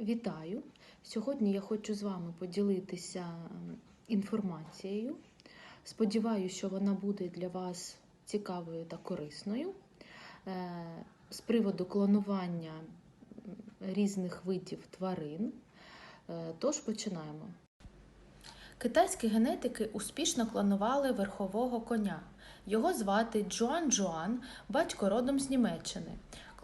Вітаю! Сьогодні я хочу з вами поділитися інформацією. Сподіваюся, що вона буде для вас цікавою та корисною Е, з приводу клонування різних видів тварин. Е, Тож починаємо. Китайські генетики успішно клонували верхового коня. Його звати Джоан Джоан, батько родом з Німеччини.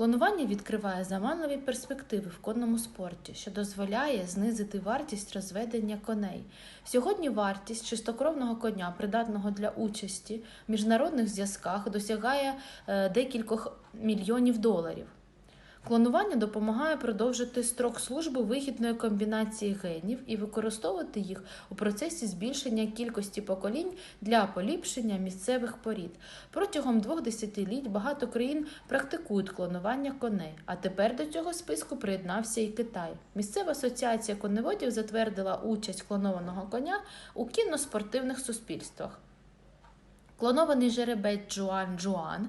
Клонування відкриває заманливі перспективи в конному спорті, що дозволяє знизити вартість розведення коней. Сьогодні вартість чистокровного коня, придатного для участі в міжнародних зв'язках, досягає е, декількох мільйонів доларів. Клонування допомагає продовжити строк служби вигідної комбінації генів і використовувати їх у процесі збільшення кількості поколінь для поліпшення місцевих порід. Протягом двох десятиліть багато країн практикують клонування коней, а тепер до цього списку приєднався і Китай. Місцева асоціація коневодів затвердила участь клонованого коня у кіноспортивних суспільствах. Клонований жеребець Джуан Джуан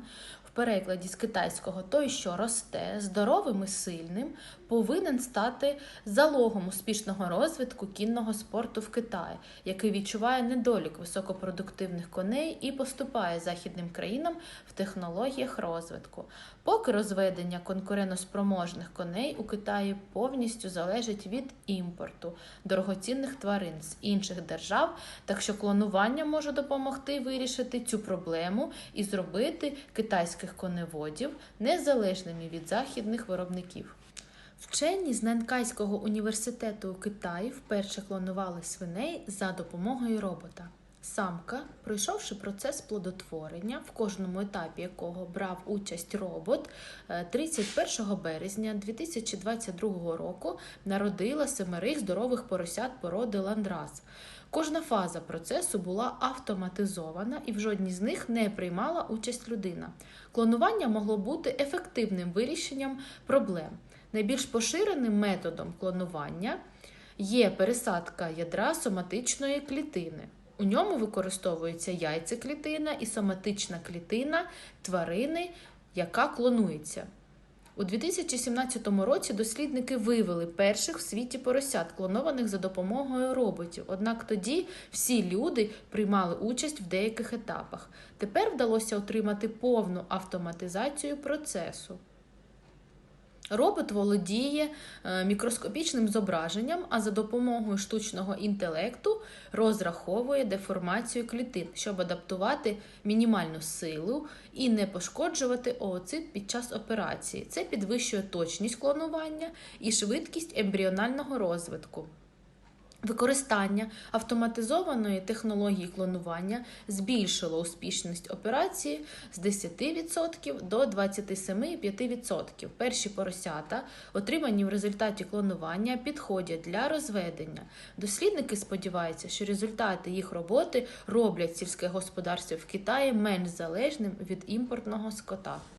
перекладі з китайського той, що росте, здоровим і сильним, повинен стати залогом успішного розвитку кінного спорту в Китаї, який відчуває недолік високопродуктивних коней і поступає західним країнам в технологіях розвитку. Поки розведення конкурентоспроможних коней у Китаї повністю залежить від імпорту дорогоцінних тварин з інших держав, так що клонування може допомогти вирішити цю проблему і зробити китайських коневодів незалежними від західних виробників. Вчені з Нанкайського університету у Китаї вперше клонували свиней за допомогою робота. Самка, пройшовши процес плодотворення, в кожному етапі якого брав участь робот, е, 31 березня 2022 року народила семерих здорових поросят породи ландрас. Кожна фаза процесу була автоматизована і в жодній з них не приймала участь людина. Клонування могло бути ефективним вирішенням проблем. Найбільш поширеним методом клонування є пересадка ядра соматичної клітини. У ньому використовується яйцеклітина і соматична клітина тварини, яка клонується. У 2017 році дослідники вивели перших в світі поросят, клонованих за допомогою роботів. Однак тоді всі люди приймали участь в деяких етапах. Тепер вдалося отримати повну автоматизацію процесу. Робот володіє е, мікроскопічним зображенням, а за допомогою штучного інтелекту розраховує деформацію клітин, щоб адаптувати мінімальну силу і не пошкоджувати ооцит під час операції. Це підвищує точність клонування і швидкість ембріонального розвитку. Використання автоматизованої технології клонування збільшило успішність операції з 10% до 27,5%. Перші поросята, отримані в результаті клонування, підходять для розведення. Дослідники сподіваються, що результати їх роботи роблять сільське господарство в Китаї менш залежним від імпортного скота.